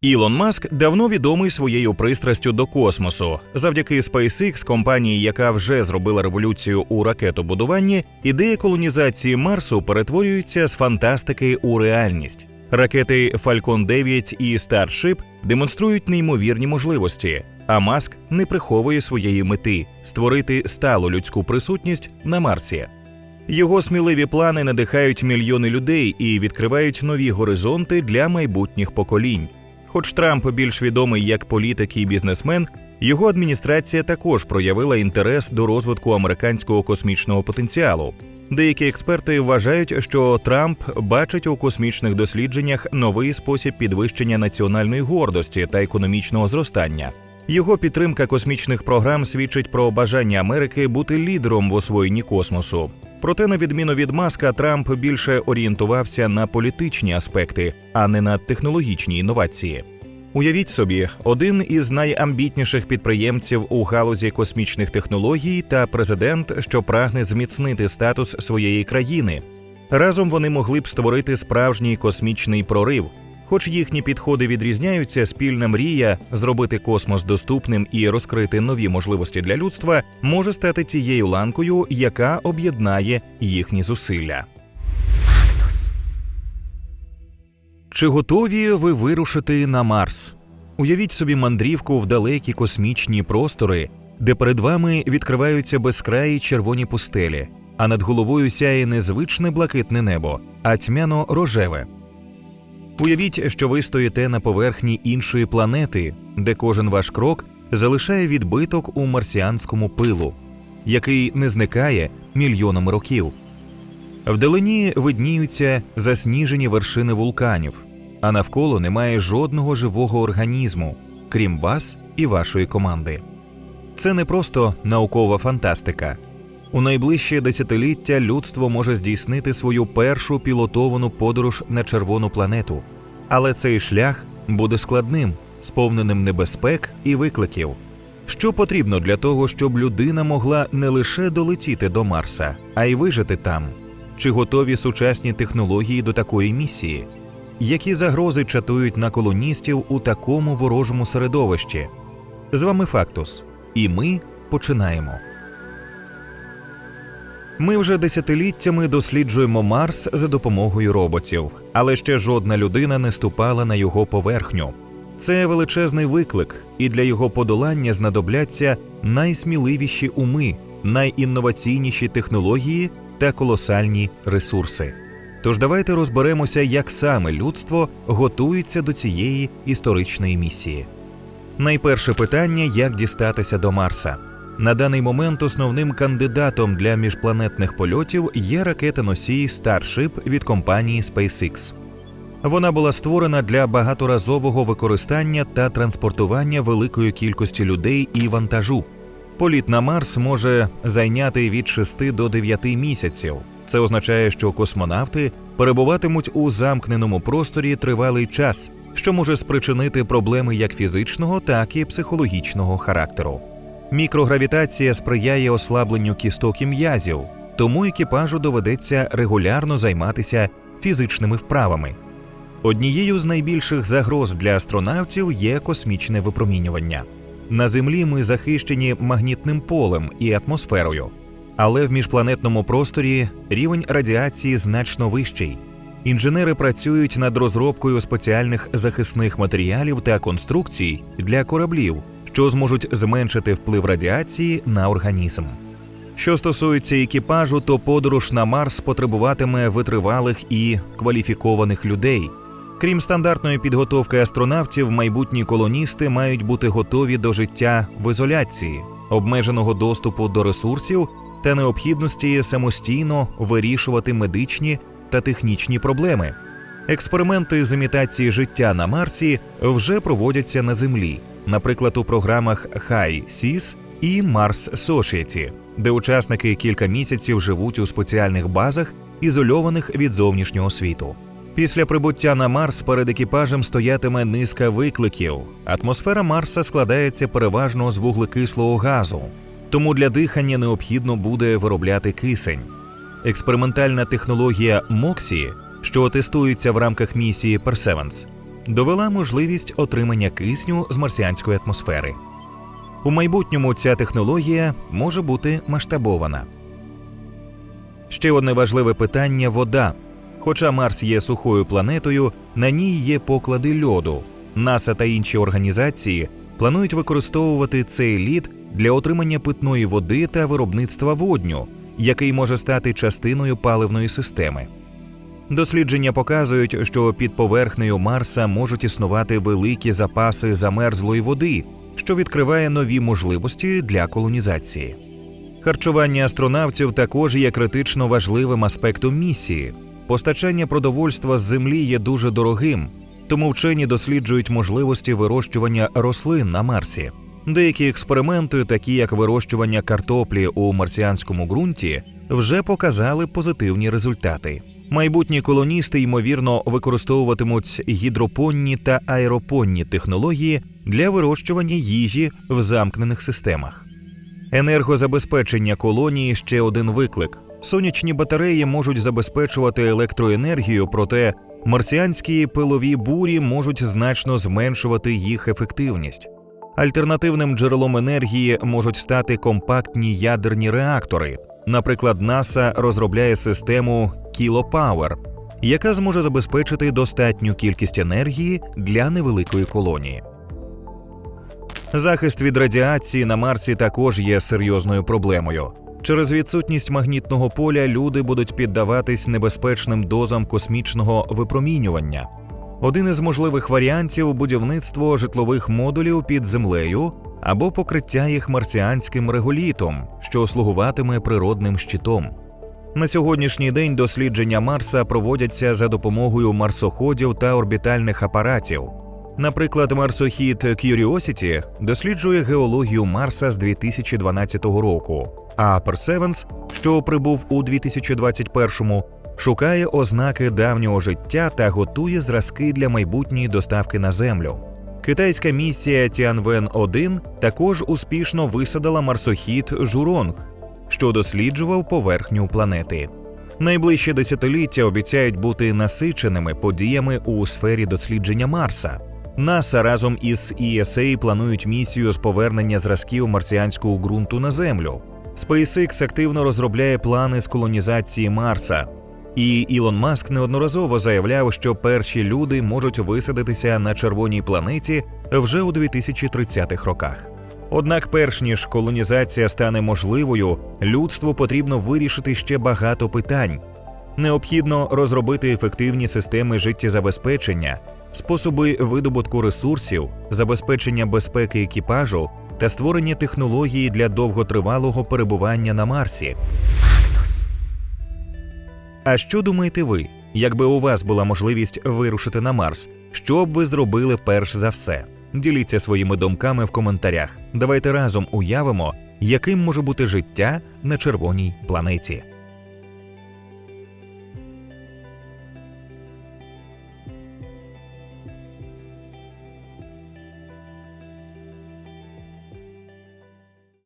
Ілон Маск давно відомий своєю пристрастю до космосу. Завдяки SpaceX, компанії, яка вже зробила революцію у ракетобудуванні, ідея колонізації Марсу перетворюється з фантастики у реальність. Ракети Falcon 9 і Starship демонструють неймовірні можливості, а Маск не приховує своєї мети створити сталу людську присутність на Марсі. Його сміливі плани надихають мільйони людей і відкривають нові горизонти для майбутніх поколінь. Хоч Трамп більш відомий як політик і бізнесмен, його адміністрація також проявила інтерес до розвитку американського космічного потенціалу. Деякі експерти вважають, що Трамп бачить у космічних дослідженнях новий спосіб підвищення національної гордості та економічного зростання. Його підтримка космічних програм свідчить про бажання Америки бути лідером в освоєнні космосу. Проте, на відміну від Маска, Трамп більше орієнтувався на політичні аспекти, а не на технологічні інновації. Уявіть собі, один із найамбітніших підприємців у галузі космічних технологій та президент, що прагне зміцнити статус своєї країни. Разом вони могли б створити справжній космічний прорив. Хоч їхні підходи відрізняються, спільна мрія зробити космос доступним і розкрити нові можливості для людства може стати тією ланкою, яка об'єднає їхні зусилля. Фактус. Чи готові ви вирушити на Марс? Уявіть собі мандрівку в далекі космічні простори, де перед вами відкриваються безкраї червоні пустелі, а над головою сяє не звичне блакитне небо, а тьмяно рожеве. Уявіть, що ви стоїте на поверхні іншої планети, де кожен ваш крок залишає відбиток у марсіанському пилу, який не зникає мільйонами років. Вдалині видніються засніжені вершини вулканів, а навколо немає жодного живого організму, крім вас і вашої команди. Це не просто наукова фантастика. У найближче десятиліття людство може здійснити свою першу пілотовану подорож на червону планету, але цей шлях буде складним, сповненим небезпек і викликів. Що потрібно для того, щоб людина могла не лише долетіти до Марса, а й вижити там? Чи готові сучасні технології до такої місії? Які загрози чатують на колоністів у такому ворожому середовищі? З вами Фактус, і ми починаємо. Ми вже десятиліттями досліджуємо Марс за допомогою роботів, але ще жодна людина не ступала на його поверхню. Це величезний виклик, і для його подолання знадобляться найсміливіші уми, найінноваційніші технології та колосальні ресурси. Тож давайте розберемося, як саме людство готується до цієї історичної місії. Найперше питання як дістатися до Марса. На даний момент основним кандидатом для міжпланетних польотів є ракета-носій Starship від компанії SpaceX. Вона була створена для багаторазового використання та транспортування великої кількості людей і вантажу. Політ на Марс може зайняти від 6 до 9 місяців. Це означає, що космонавти перебуватимуть у замкненому просторі тривалий час, що може спричинити проблеми як фізичного, так і психологічного характеру. Мікрогравітація сприяє ослабленню кісток і м'язів, тому екіпажу доведеться регулярно займатися фізичними вправами. Однією з найбільших загроз для астронавтів є космічне випромінювання. На Землі ми захищені магнітним полем і атмосферою, але в міжпланетному просторі рівень радіації значно вищий. Інженери працюють над розробкою спеціальних захисних матеріалів та конструкцій для кораблів, що зможуть зменшити вплив радіації на організм. Що стосується екіпажу, то подорож на Марс потребуватиме витривалих і кваліфікованих людей. Крім стандартної підготовки астронавтів, майбутні колоністи мають бути готові до життя в ізоляції, обмеженого доступу до ресурсів та необхідності самостійно вирішувати медичні та технічні проблеми. Експерименти з імітації життя на Марсі вже проводяться на Землі, наприклад, у програмах High SIS і Mars Society, де учасники кілька місяців живуть у спеціальних базах, ізольованих від зовнішнього світу. Після прибуття на Марс перед екіпажем стоятиме низка викликів. Атмосфера Марса складається переважно з вуглекислого газу, тому для дихання необхідно буде виробляти кисень. Експериментальна технологія Моксі, що тестується в рамках місії Perseverance, довела можливість отримання кисню з марсіанської атмосфери. У майбутньому ця технологія може бути масштабована. Ще одне важливе питання вода. Хоча Марс є сухою планетою, на ній є поклади льоду. НАСА та інші організації планують використовувати цей лід для отримання питної води та виробництва водню, який може стати частиною паливної системи. Дослідження показують, що під поверхнею Марса можуть існувати великі запаси замерзлої води, що відкриває нові можливості для колонізації. Харчування астронавтів також є критично важливим аспектом місії. Постачання продовольства з землі є дуже дорогим, тому вчені досліджують можливості вирощування рослин на Марсі. Деякі експерименти, такі як вирощування картоплі у марсіанському ґрунті, вже показали позитивні результати. Майбутні колоністи ймовірно використовуватимуть гідропонні та аеропонні технології для вирощування їжі в замкнених системах. Енергозабезпечення колонії ще один виклик. Сонячні батареї можуть забезпечувати електроенергію, проте марсіанські пилові бурі можуть значно зменшувати їх ефективність. Альтернативним джерелом енергії можуть стати компактні ядерні реактори. Наприклад, НАСА розробляє систему Кілопауер, яка зможе забезпечити достатню кількість енергії для невеликої колонії. Захист від радіації на Марсі також є серйозною проблемою. Через відсутність магнітного поля люди будуть піддаватись небезпечним дозам космічного випромінювання. Один із можливих варіантів будівництво житлових модулів під землею або покриття їх марсіанським реголітом, що слугуватиме природним щитом. На сьогоднішній день дослідження Марса проводяться за допомогою марсоходів та орбітальних апаратів. Наприклад, марсохід Curiosity досліджує геологію Марса з 2012 року, а Perseverance, що прибув у 2021-му, шукає ознаки давнього життя та готує зразки для майбутньої доставки на Землю. Китайська місія Tianwen-1 також успішно висадила марсохід Журонг, що досліджував поверхню планети. Найближчі десятиліття обіцяють бути насиченими подіями у сфері дослідження Марса. НАСА разом із ESA планують місію з повернення зразків марсіанського ґрунту на Землю. SpaceX активно розробляє плани з колонізації Марса. І Ілон Маск неодноразово заявляв, що перші люди можуть висадитися на червоній планеті вже у 2030-х роках. Однак, перш ніж колонізація стане можливою, людству потрібно вирішити ще багато питань. Необхідно розробити ефективні системи життєзабезпечення, способи видобутку ресурсів, забезпечення безпеки екіпажу та створення технології для довготривалого перебування на Марсі. Фактус. А що думаєте ви? Якби у вас була можливість вирушити на Марс, що б ви зробили перш за все? Діліться своїми думками в коментарях. Давайте разом уявимо, яким може бути життя на червоній планеті.